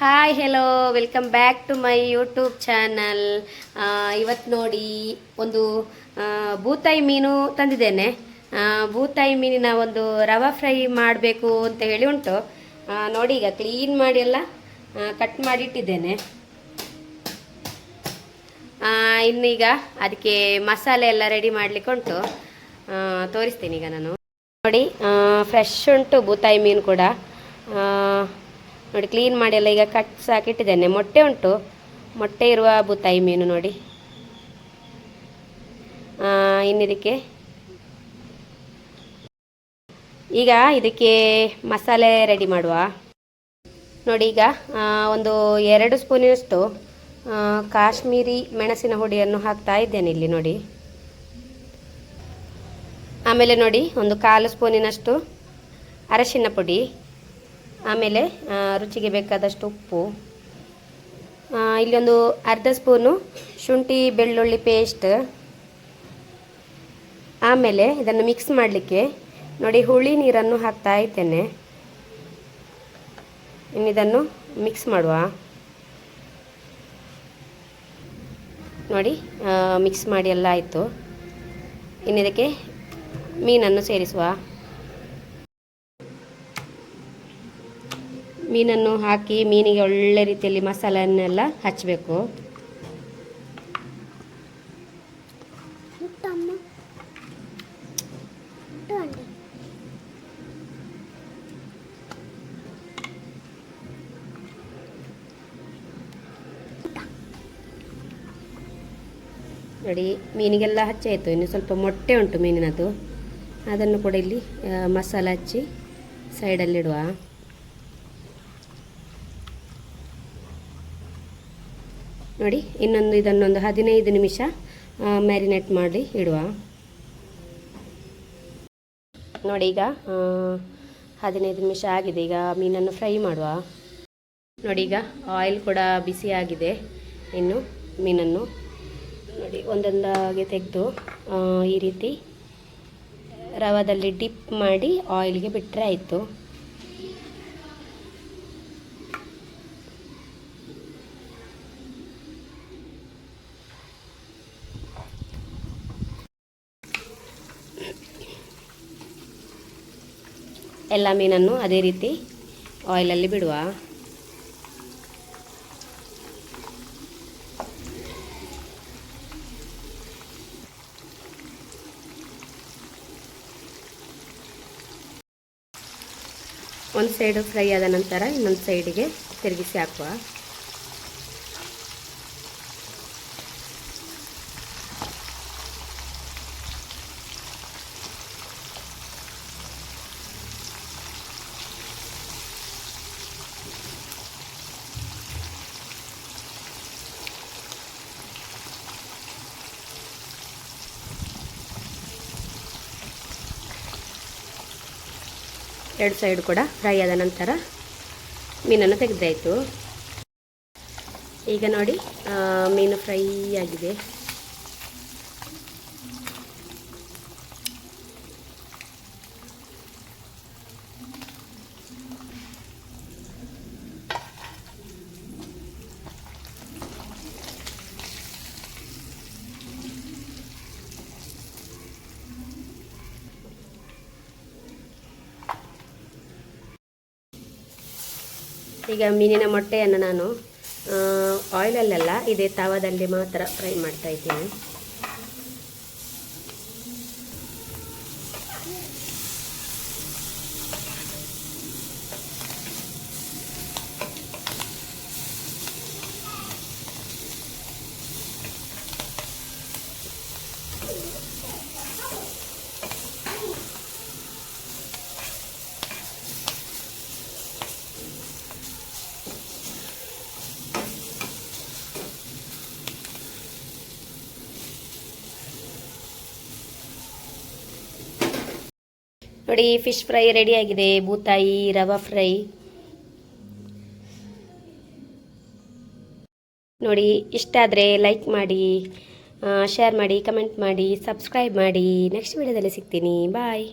Hi hello welcome back to my YouTube channel ಇವತ್ತು ನೋಡಿ ಒಂದು ಬೂತಾಯಿ ಮೀನು ತಂದಿದ್ದೇನೆ. ಬೂತಾಯಿ ಮೀನಿನ ಒಂದು ರವಾ ಫ್ರೈ ಮಾಡಬೇಕು ಅಂತ ಹೇಳಿ ಉಂಟು. ನೋಡಿ ಈಗ ಕ್ಲೀನ್ ಮಾಡಿ ಎಲ್ಲ ಕಟ್ ಮಾಡಿಟ್ಟಿದ್ದೇನೆ ಇನ್ನೀಗ ಅದಕ್ಕೆ ಮಸಾಲೆ ಎಲ್ಲ ರೆಡಿ ಮಾಡಲಿಕ್ಕೆ ಉಂಟು. ತೋರಿಸ್ತೀನಿ ಈಗ ನಾನು. ನೋಡಿ ಫ್ರೆಶ್ ಉಂಟು ಬೂತಾಯಿ ಮೀನು ಕೂಡ. ನೋಡಿ ಕ್ಲೀನ್ ಮಾಡಿ ಎಲ್ಲ ಈಗ ಕಟ್ ಸಾಕಿಟ್ಟಿದ್ದೇನೆ ಮೊಟ್ಟೆ ಉಂಟು. ಮೊಟ್ಟೆ ಇರುವ ಬೂತಾಯಿ ಮೀನು ನೋಡಿ? ಇನ್ನಿದಕ್ಕೆ? ಈಗ ಇದಕ್ಕೆ ಮಸಾಲೆ ರೆಡಿ ಮಾಡುವ. ನೋಡಿ, ಈಗ ಒಂದು ಎರಡು ಸ್ಪೂನಿನಷ್ಟು ಕಾಶ್ಮೀರಿ ಮೆಣಸಿನ ಹುಡಿಯನ್ನು ಹಾಕ್ತಾ ಇದ್ದೇನೆ ಇಲ್ಲಿ ನೋಡಿ. ಆಮೇಲೆ ನೋಡಿ, ಒಂದು ಕಾಲು ಸ್ಪೂನಿನಷ್ಟು ಅರಶಿನ ಪುಡಿ. ಆಮೇಲೆ ರುಚಿಗೆ ಬೇಕಾದಷ್ಟು ಉಪ್ಪು. ಇಲ್ಲೊಂದು ಅರ್ಧ ಸ್ಪೂನು ಶುಂಠಿ ಬೆಳ್ಳುಳ್ಳಿ ಪೇಸ್ಟ್ ಆಮೇಲೆ ಇದನ್ನು ಮಿಕ್ಸ್ ಮಾಡಲಿಕ್ಕೆ ನೋಡಿ ಹುಳಿ ನೀರನ್ನು ಹಾಕ್ತಾ ಇದ್ದೇನೆ. ಇನ್ನಿದನ್ನು ಮಿಕ್ಸ್ ಮಾಡುವ. ನೋಡಿ ಮಿಕ್ಸ್ ಮಾಡಿ ಎಲ್ಲ ಆಯಿತು. ಇನ್ನಿದಕ್ಕೆ ಮೀನನ್ನು ಸೇರಿಸುವ. ಮೀನನ್ನು ಹಾಕಿ ಮೀನಿಗೆ ಒಳ್ಳೆ ರೀತಿಯಲ್ಲಿ ಮಸಾಲೆಯನ್ನೆಲ್ಲ ಹಚ್ಚಬೇಕು ನೋಡಿ ಮೀನಿಗೆಲ್ಲ ಹಚ್ಚಾಯಿತು. ಇನ್ನು ಸ್ವಲ್ಪ ಮೊಟ್ಟೆ ಉಂಟು ಮೀನಿನದು. ಅದನ್ನು ಕೂಡ ಇಲ್ಲಿ ಮಸಾಲೆ ಹಚ್ಚಿ ಸೈಡಲ್ಲಿಡುವ ನೋಡಿ, ಇನ್ನೊಂದು, ಇದನ್ನೊಂದು ಹದಿನೈದು ನಿಮಿಷ ಮ್ಯಾರಿನೇಟ್ ಮಾಡಿ ಇಡುವ. ನೋಡಿ ಈಗ ಹದಿನೈದು ನಿಮಿಷ ಆಗಿದೆ. ಈಗ ಮೀನನ್ನು ಫ್ರೈ ಮಾಡುವ. ನೋಡಿ ಈಗ ಆಯಿಲ್ ಕೂಡ ಬಿಸಿ ಆಗಿದೆ. ಇನ್ನು ಮೀನನ್ನು ನೋಡಿ, ಒಂದೊಂದಾಗಿ ತೆಗೆದು ಈ ರೀತಿ ರವದಲ್ಲಿ ಡಿಪ್ ಮಾಡಿ ಆಯಿಲ್ಗೆ ಬಿಟ್ಟರೆ ಆಯಿತು. ಎಲ್ಲ ಮೀನನ್ನು ಅದೇ ರೀತಿ ಆಯಿಲಲ್ಲಿ ಬಿಡುವ. ಒಂದು ಸೈಡು ಫ್ರೈ ಆದ ನಂತರ ಇನ್ನೊಂದು ಸೈಡಿಗೆ ತಿರುಗಿಸಿ ಹಾಕುವ. ಎರಡು ಸೈಡ್ ಕೂಡ ಫ್ರೈ ಆದ ನಂತರ ಮೀನನ್ನು ತೆಗೆದಾಯಿತು. ಈಗ ನೋಡಿ ಮೀನು ಫ್ರೈ ಆಗಿದೆ. ಈಗ ಮೀನಿನ ಮೊಟ್ಟೆಯನ್ನು ನಾನು ಆಯಿಲಲ್ಲೆಲ್ಲ ಇದೇ ತವದಲ್ಲಿ ಮಾತ್ರ ಫ್ರೈ ಮಾಡ್ತಾ ಇದ್ದೀನಿ. ನೋಡಿ ಫಿಶ್ ಫ್ರೈ ರೆಡಿ ಆಗಿದೆ ಬೂತಾಯಿ ರವಾ ಫ್ರೈ ನೋಡಿ, ಇಷ್ಟ ಆದರೆ ಲೈಕ್ ಮಾಡಿ ಶೇರ್ ಮಾಡಿ ಕಮೆಂಟ್ ಮಾಡಿ ಸಬ್ಸ್ಕ್ರೈಬ್ ಮಾಡಿ. ನೆಕ್ಸ್ಟ್ ವಿಡಿಯೋದಲ್ಲಿ ಸಿಗ್ತೀನಿ. ಬಾಯ್